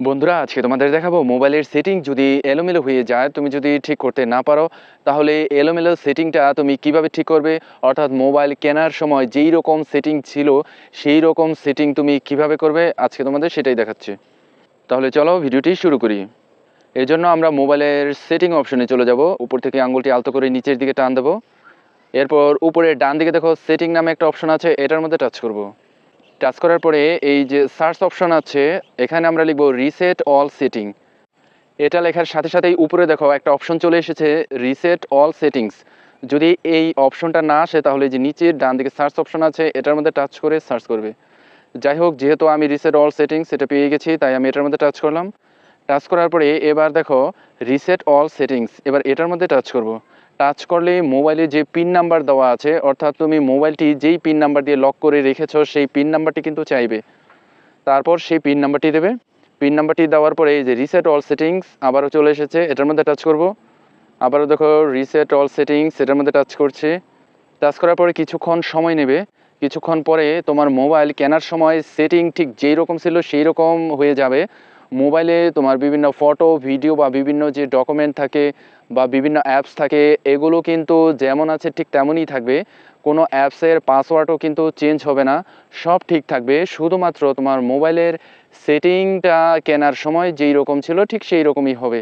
বন্ধুরা, আজকে তোমাদের দেখাবো মোবাইলের সেটিং যদি এলোমেলো হয়ে যায়, তুমি যদি ঠিক করতে না পারো, তাহলে এলোমেলো সেটিংটা তুমি কীভাবে ঠিক করবে? অর্থাৎ মোবাইল কেনার সময় যেই রকম সেটিং ছিল, সেই রকম সেটিং তুমি কীভাবে করবে? আজকে তোমাদের সেটাই দেখাচ্ছি। তাহলে চলো ভিডিওটি শুরু করি। এর জন্য আমরা মোবাইলের সেটিং অপশনে চলে যাব। উপর থেকে আঙুলটি আলতো করে নিচের দিকে টান দেবো। এরপর উপরে ডান দিকে দেখো, সেটিং নামে একটা অপশন আছে, এটার মধ্যে টাচ করব। টাচ করার পরে এই যে সার্চ অপশন আছে, এখানে আমরা লিখব রিসেট অল সেটিং এটা লেখার সাথে সাথেই উপরে দেখো একটা অপশন চলে এসেছে রিসেট অল সেটিংস যদি এই অপশনটা না আসে, তাহলে যে নিচের ডান দিকে সার্চ অপশন আছে, এটার মধ্যে টাচ করে সার্চ করবে। যাই হোক, যেহেতু আমি রিসেট অল সেটিংস এটা পেয়ে গেছি, তাই আমি এটার মধ্যে টাচ করলাম। টাচ করার পরে এবার দেখো রিসেট অল সেটিংস এবার এটার মধ্যে টাচ করব। টাচ করলে মোবাইলে যে পিন নাম্বার দেওয়া আছে, অর্থাৎ তুমি মোবাইলটি যেই পিন নাম্বার দিয়ে লক করে রেখেছো, সেই পিন নাম্বারটি কিন্তু চাইবে। তারপর সেই পিন নাম্বারটি দেবে। পিন নাম্বারটি দেওয়ার পরে এই যে রিসেট অল সেটিংস আবারও চলে এসেছে, এটার মধ্যে টাচ করব। আবারও দেখো রিসেট অল সেটিংস এটার মধ্যে টাচ করছে। টাচ করার পরে কিছুক্ষণ সময় নেবে। কিছুক্ষণ পরে তোমার মোবাইল কেনার সময় সেটিং ঠিক যেই রকম ছিল, সেই রকম হয়ে যাবে। মোবাইলে তোমার বিভিন্ন ফটো, ভিডিও বা বিভিন্ন যে ডকুমেন্ট থাকে বা বিভিন্ন অ্যাপস থাকে, এগুলো কিন্তু যেমন আছে ঠিক তেমনই থাকবে। কোনো অ্যাপসের পাসওয়ার্ডও কিন্তু চেঞ্জ হবে না। সব ঠিক থাকবে। শুধুমাত্র তোমার মোবাইলের সেটিংটা কেনার সময় যেই রকম ছিল ঠিক সেই রকমই হবে।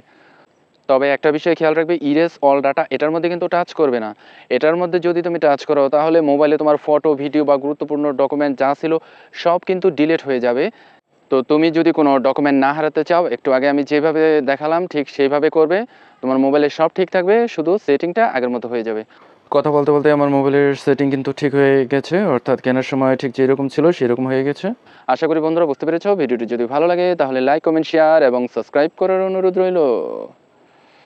তবে একটা বিষয় খেয়াল রাখবে ইরেস অল ডাটা এটার মধ্যে কিন্তু টাচ করবে না। এটার মধ্যে যদি তুমি টাচ করো, তাহলে মোবাইলে তোমার ফটো, ভিডিও বা গুরুত্বপূর্ণ ডকুমেন্ট যা ছিল সব কিন্তু ডিলিট হয়ে যাবে। তো তুমি যদি কোনো ডকুমেন্ট না হারাতে চাও একটু আগে আমি যেভাবে দেখালাম ঠিক সেইভাবে করবে। তোমার মোবাইলে সব ঠিক থাকবে শুধু সেটিংটা আগের মতো হয়ে যাবে। কথা বলতে বলতে আমার মোবাইলের সেটিং কিন্তু ঠিক হয়ে গেছে অর্থাৎ কেনার সময় ঠিক যেরকম ছিল সেরকম হয়ে গেছে। আশা করি বন্ধুরা বুঝতে পেরেছ ভিডিওটি যদি ভালো লাগে তাহলে লাইক কমেন্ট শেয়ার এবং সাবস্ক্রাইব করার অনুরোধ রইল।